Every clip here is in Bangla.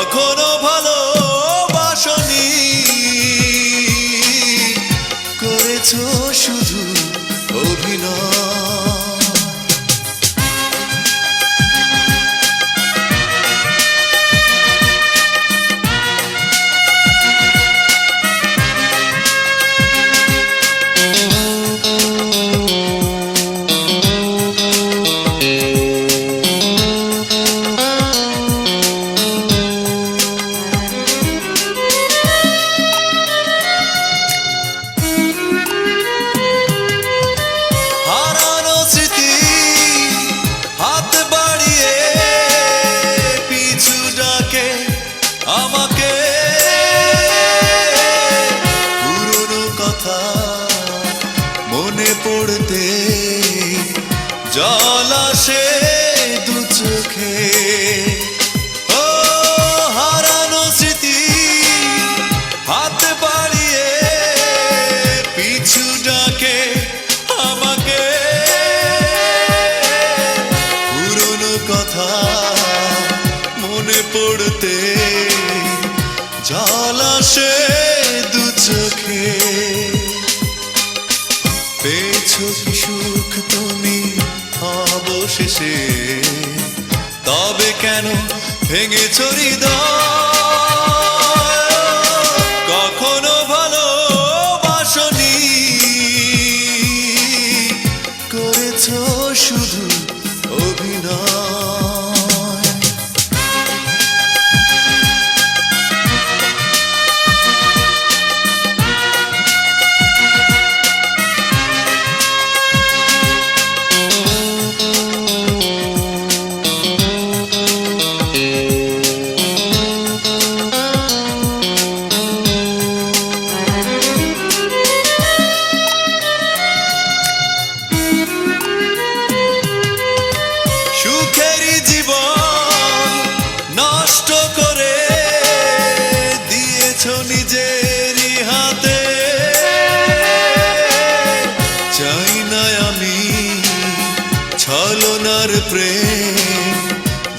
কখনো ভালো বাসনি করেছ শুধু অভিনয়। আসে দু চোখে। ও হারানো স্মৃতি হাত বাড়িয়ে পিছু ডাকে আমাকে। পুরনো কথা মনে পড়তে জল আসে দু চোখে। পেয়েছ সুখ তুমি? অবশেষে। তবে কেন ভেঙে চরি কখনো ভালো বাসনি করেছ শুধু অভিনয়।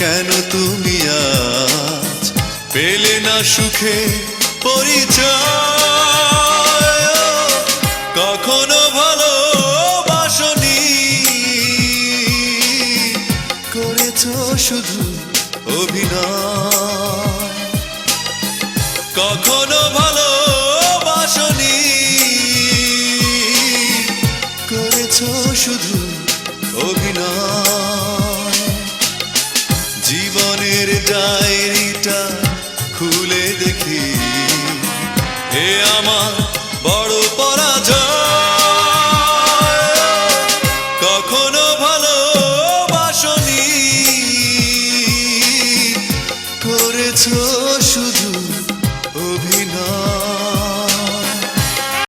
কেন তুমি আজ পেলে না সুখে পরিচয়? কখনো ভালো বাসনি করেছ শুধু অভিনয়। কখনো ভালো বাসনি করেছ শুধু অভিনয়। জীবনের ডায়েরিটা খুলে দেখি। হে আমার বড় পরাজয়। কখনো ভালো বাসনি। করেছ শুধু